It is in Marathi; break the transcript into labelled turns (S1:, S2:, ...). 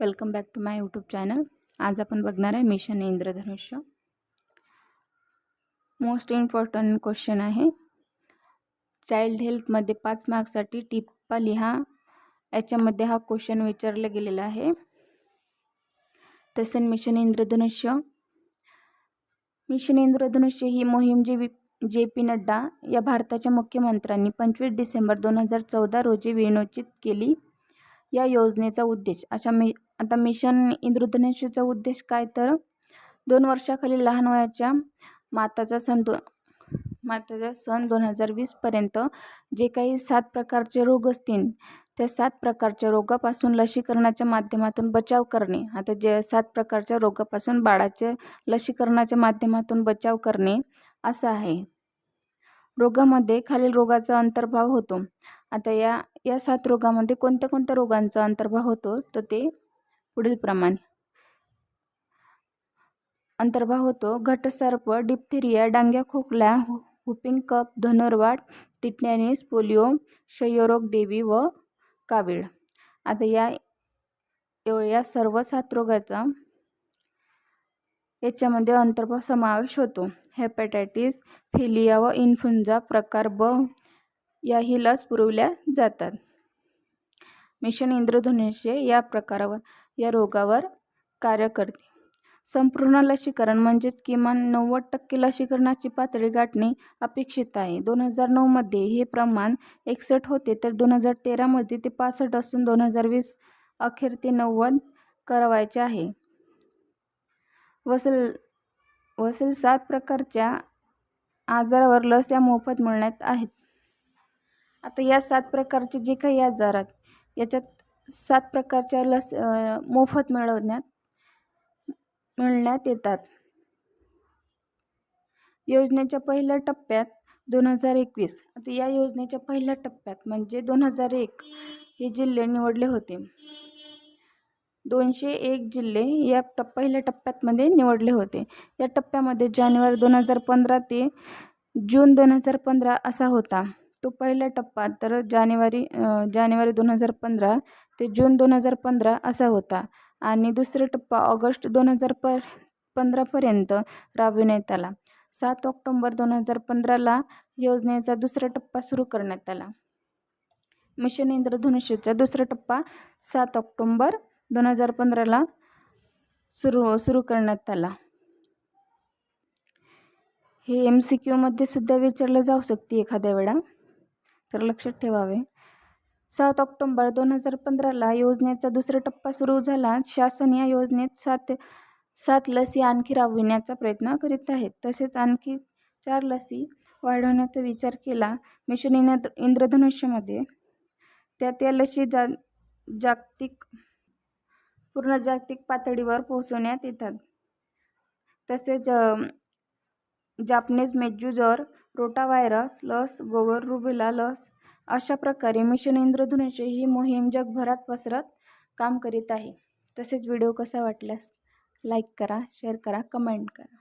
S1: Welcome back to my YouTube channel. आज आपण बघणार आहे mission Indradhanush. Most important question आहे. चाइल्ड हेल्थमध्ये पाच मार्क्ससाठी टिप्पा लिहा. याच्यामध्ये हा क्वेश्चन विचारला गेलेला आहे. तसं मिशन इंद्रधनुष्य. मिशन इंद्रधनुष्य ही मोहीम जी जे पी नड्डा या भारताच्या मुख्यमंत्र्यांनी पंचवीस डिसेंबर दोन हजार चौदा रोजी विनोचित केली. या योजनेचा उद्देश अशा मी आता मिशन इंद्रधनुष्यचा उद्देश काय? तर दोन वर्षाखाली लहान वयाच्या माताचा सण दो माताचा सण दोन हजार वीसपर्यंत जे काही सात प्रकारचे रोग असतील त्या सात प्रकारच्या रोगापासून लसीकरणाच्या माध्यमातून बचाव करणे. आता जे सात प्रकारच्या रोगापासून बाळाचे लसीकरणाच्या माध्यमातून बचाव करणे असं आहे. रोगामध्ये खालील रोगाचा अंतर्भाव होतो. आता या या सात रोगामध्ये कोणत्या कोणत्या रोगांचा अंतर्भाव होतो? तर ते पुढील प्रमाणे. अंतर्भाव होतो. घटसर्प डिप्थेरिया डांग्या खोकला हुपिंग कप धनुर्वाट टिटनॅनिस पोलिओ क्षयरोग देवी व कावीळ. आता या या सर्व साथरोगाचा याच्यामध्ये अंतर्भाव समावेश होतो. हेपॅटायटिस फिलिया व इन्फ्लुंझा प्रकार ब याही लस पुरवल्या जातात. मिशन इंद्रधनुष्य या प्रकारावर या रोगावर कार्य करते. संपूर्ण लसीकरण म्हणजेच किमान नव्वद टक्के लसीकरणाची पातळी गाठणे अपेक्षित आहे. दोन हजार नऊमध्ये हे प्रमाण एकसष्ट होते तर दोन हजार तेरामध्ये ते पासष्ट असून दोन हजार वीस अखेर ते नव्वद करावायचे आहे. वसल वसील सात प्रकारच्या आजारावर लस या मोफत मिळण्यात आहेत. आता या सात प्रकारचे जे काही आजार आहेत याच्यात सात प्रकारच्या लस मोफत मिळवण्यात मिळण्यात येतात. योजनेच्या पहिल्या टप्प्यात दोन हजार एकवीस. आता या योजनेच्या पहिल्या टप्प्यात म्हणजे दोन हजार एक हे जिल्हे निवडले होते. दोनशे एक जिल्हे या टप पहिल्या टप्प्यातमध्ये निवडले होते. या टप्प्यामध्ये जानेवारी दोन हजार पंधरा ते जून दोन हजार पंधरा असा होता. तो पहिला टप्पा तर जानेवारी जानेवारी दोन हजार पंधरा ते जून दोन हजार पंधरा असा होता. आणि दुसरा टप्पा ऑगस्ट दोन हजार प पंधरापर्यंत राबविण्यात आला. सात ऑक्टोंबर दोन हजार पंधराला योजनेचा दुसरा टप्पा सुरू करण्यात आला. मिशन इंद्रधनुष्यचा दुसरा टप्पा सात ऑक्टोंबर दोन हजार पंधराला सुरू सुरू करण्यात आला. हे एम सी क्यूमध्ये सुद्धा विचारलं जाऊ शकते एखाद्या वेळा. तर लक्षात ठेवावे. सात ऑक्टोंबर दोन हजार पंधराला योजनेचा दुसरा टप्पा सुरू झाला. शासन या योजनेत सात सात लसी आणखी राबविण्याचा प्रयत्न करीत आहेत. तसेच आणखी चार लसी वाढवण्याचा विचार केला. मिशन इंद्र इंद्रधनुष्यमध्ये त्या त्या लसी जा जागतिक पूर्ण जागतिक पातळीवर पोहोचवण्यात येतात. तसेच जापनीज मेज्युजर रोटाव्हायरस लस गोवर रुबेला लस अशा प्रकारे मिशन इंद्रधनुष्य ही मोहीम जगभरात पसरत काम करीत आहे. तसेच व्हिडिओ कसा वाटल्यास लाईक करा शेअर करा कमेंट करा.